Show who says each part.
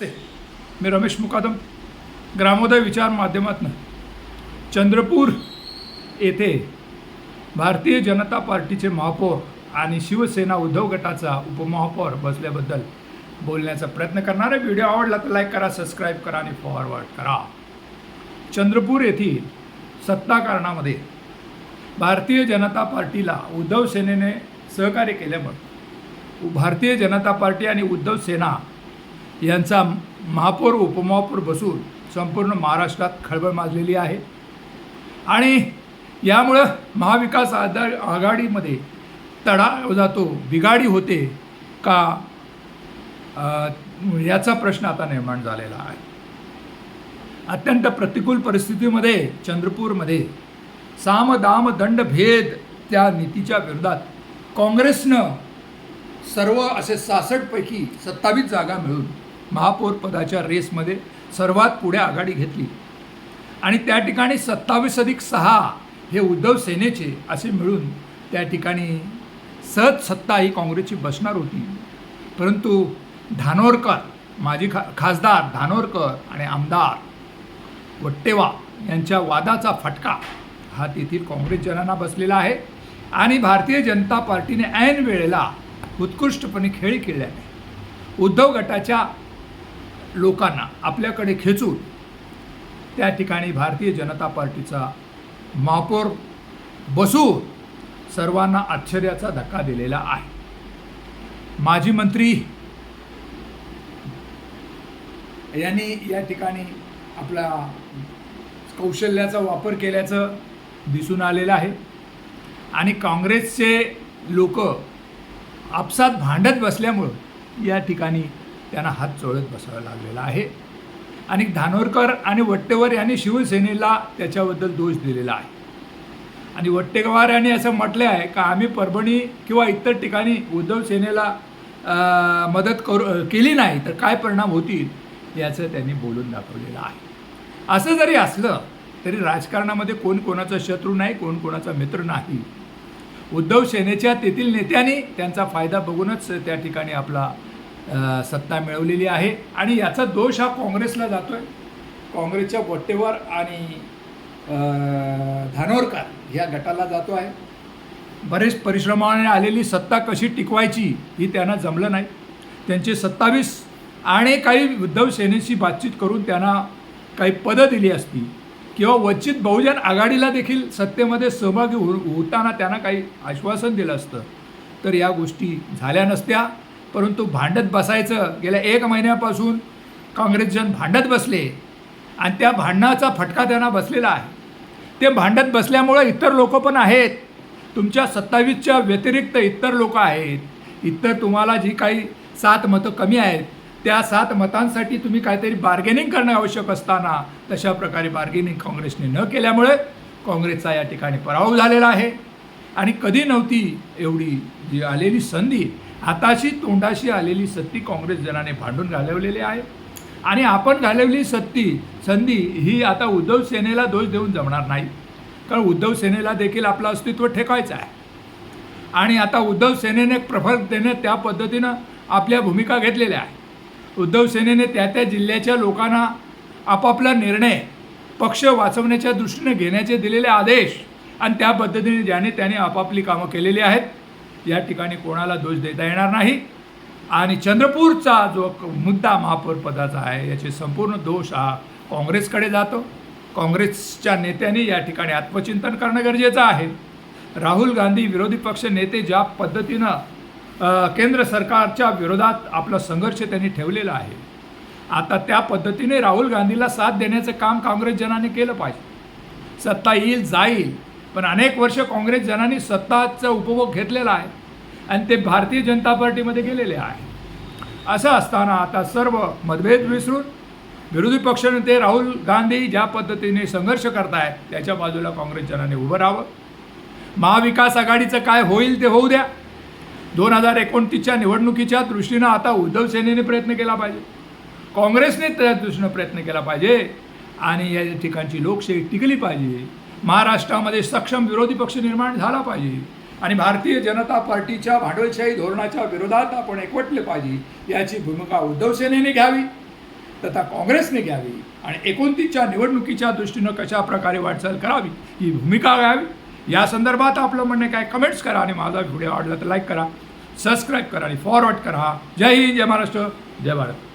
Speaker 1: नमस्ते. मी रमेश मुकादम ग्रामोदय विचार माध्यमातून चंद्रपूर येथे भारतीय जनता पार्टीचे महापौर आणि शिवसेना उद्धव गटाचा उपमहापौर बसल्याबद्दल बोलण्याचा प्रयत्न करणार आहे. व्हिडिओ आवडला तर लाईक करा सबस्क्राईब करा आणि फॉरवर्ड करा. चंद्रपूर येथील सत्ताकारणामध्ये भारतीय जनता पार्टीला उद्धव सेनेने सहकार्य केल्यामुळे भारतीय जनता पार्टी आणि उद्धव सेना यांचा महापौर उपमहापौर बसून संपूर्ण महाराष्ट्रात खळबळ माजलेली आहे. आणि यामुळं महाविकास आधा आघाडीमध्ये तडा जातो बिघाडी होते का याचा प्रश्न आता निर्माण झालेला आहे. अत्यंत प्रतिकूल परिस्थितीमध्ये चंद्रपूरमध्ये साम दाम दंड भेद त्या नीतीच्या विरोधात काँग्रेसनं सर्व असे सहासष्टपैकी सत्तावीस जागा मिळून महापौरपदाच्या रेसमध्ये सर्वात पुढे आघाडी घेतली. आणि त्या ठिकाणी सत्तावीस अधिक सहा हे उद्धव सेनेचे असे मिळून त्या ठिकाणी सहज सत्ता ही काँग्रेसची बसणार होती. परंतु धानोरकर माजी खा खासदार धानोरकर आणि आमदार वट्टेवा यांच्या वादाचा फटका हा तेथील काँग्रेसजनांना बसलेला आहे. आणि भारतीय जनता पार्टीने ऐन वेळेला उत्कृष्टपणे खेळ केल्याने उद्धव गटाच्या लोकांना आपल्याकडे खेचून त्या ठिकाणी भारतीय जनता पार्टीचा महापौर बसून सर्वांना आश्चर्याचा धक्का दिलेला आहे. माजी मंत्री यांनी या ठिकाणी आपला कौशल्याचा वापर केल्याचं दिसून आलेलं आहे. आणि काँग्रेसचे लोक आपसात भांडत बसल्यामुळं या ठिकाणी त्यांना हात चोळत बसावं लागलेला आहे. आणि धानोरकर आणि वट्टेवर यांनी शिवसेनेला त्याच्याबद्दल दोष दिलेला आहे. आणि वट्टेवार यांनी असं म्हटलं आहे का आम्ही परभणी किंवा इतर ठिकाणी उद्धव सेनेला मदत करू केली नाही तर काय परिणाम होतील याचं त्यांनी बोलून दाखवलेलं आहे. असं जरी असलं तरी राजकारणामध्ये कोण कोणाचा शत्रू नाही कोण कोणाचा मित्र नाही. उद्धव सेनेच्या तेथील नेत्यांनी त्यांचा फायदा बघूनच त्या ठिकाणी आपला सत्ता मिळवलेली आहे. आणि याचा दोष हा काँग्रेसला जातो आहे काँग्रेसच्या वट्टेवर आणि धानोरकर या गटाला जातो आहे. बरेच परिश्रमाने आलेली सत्ता कशी टिकवायची ही त्यांना जमलं नाही. त्यांचे सत्तावीस आणि काही उद्धव सेनेशी बातचीत करून त्यांना काही पदं दिली असती. किंवा वंचित बहुजन आघाडीला देखील सत्तेमध्ये सहभागी हो होताना त्यांना काही आश्वासन दिलं असतं. तर या गोष्टी झाल्या नसत्या. परंतु भांडत बसायचं गेल्या एक महिन्यापासून काँग्रेसजन भांडत बसले आणि त्या भांडणाचा फटका त्यांना बसलेला आहे. ते भांडत बसल्यामुळं इतर लोक पण आहेत. तुमच्या सत्तावीसच्या व्यतिरिक्त इतर लोक आहेत. इतर तुम्हाला जी काही सात मतं कमी आहेत त्या सात मतांसाठी तुम्ही काहीतरी बार्गेनिंग करणं आवश्यक असताना तशा प्रकारे बार्गेनिंग काँग्रेसने न केल्यामुळे काँग्रेसचा या ठिकाणी पराभव झालेला आहे. आणि कधी नव्हती एवढी जी आलेली संधी हाताशी तोंडाशी आलेली सत्ती काँग्रेस जनाने भांडून घालवलेली आहे. आणि आपण घालवली सत्ती संधी ही आता उद्धव सेनेला दोष देऊन जमणार नाही. कारण उद्धव सेनेला देखील आपलं अस्तित्व ठेकायचं आहे. आणि आता उद्धव सेनेने प्रफलतेने त्या पद्धतीनं आपल्या भूमिका घेतलेल्या आहे. उद्धव सेनेने त्या त्या जिल्ह्याच्या लोकांना आपापला निर्णय पक्ष वाचवण्याच्या दृष्टीने घेण्याचे दिलेले आदेश आणि त्या पद्धतीने ज्याने त्याने आपापली कामं केलेली आहेत. या ठिकाणी कोणाला दोष देता येणार नाही. आणि चंद्रपूरचा जो क- मुद्दा महापौर पदाचा आहे याचे संपूर्ण दोष हा काँग्रेसकडे जातो. काँग्रेसच्या नेत्यांनी या ठिकाणी आत्मचिंतन करणं गरजेचं आहे. राहुल गांधी विरोधी पक्ष नेते ज्या पद्धतीनं केंद्र सरकारच्या विरोधात आपला संघर्ष त्यांनी ठेवलेला आहे. आता त्या पद्धतीने राहुल गांधीला साथ देण्याचं काम काँग्रेसजनाने केलं पाहिजे. सत्ता येईल जाईल. पण अनेक वर्ष काँग्रेस जनांनी सत्ताचा उपभोग घेतलेला आहे. आणि ते भारतीय जनता पार्टीमध्ये गेलेले आहे. असं असताना आता सर्व मतभेद विसरून विरोधी पक्षनेते राहुल गांधी ज्या पद्धतीने संघर्ष करतायत त्याच्या बाजूला काँग्रेस जनाने उभं राहावं. महाविकास आघाडीचं काय होईल ते होऊ द्या. दोन हजार एकोणतीसच्या निवडणुकीच्या दृष्टीनं आता उद्धव सेनेने प्रयत्न केला पाहिजे. काँग्रेसने त्या दृष्टीनं प्रयत्न केला पाहिजे आणि या ठिकाणची लोकशाही टिकली पाहिजे. महाराष्ट्रामध्ये सक्षम विरोधी पक्ष निर्माण झाला पाहिजे. आणि भारतीय जनता पार्टीच्या भांडवलशाही धोरणाच्या विरोधात आपण एकवटले पाहिजे याची भूमिका उद्धव सेनेने घ्यावी तथा काँग्रेसने घ्यावी आणि एकोणतीसच्या निवडणुकीच्या दृष्टीनं कशा प्रकारे वाटचाल करावी ही भूमिका घ्यावी. या संदर्भात आपलं म्हणणं काय? कमेंट्स करा आणि माझा व्हिडिओ आवडला तर लाईक करा सबस्क्राईब करा आणि फॉरवर्ड करा. जय हिंद जय महाराष्ट्र जय भारत.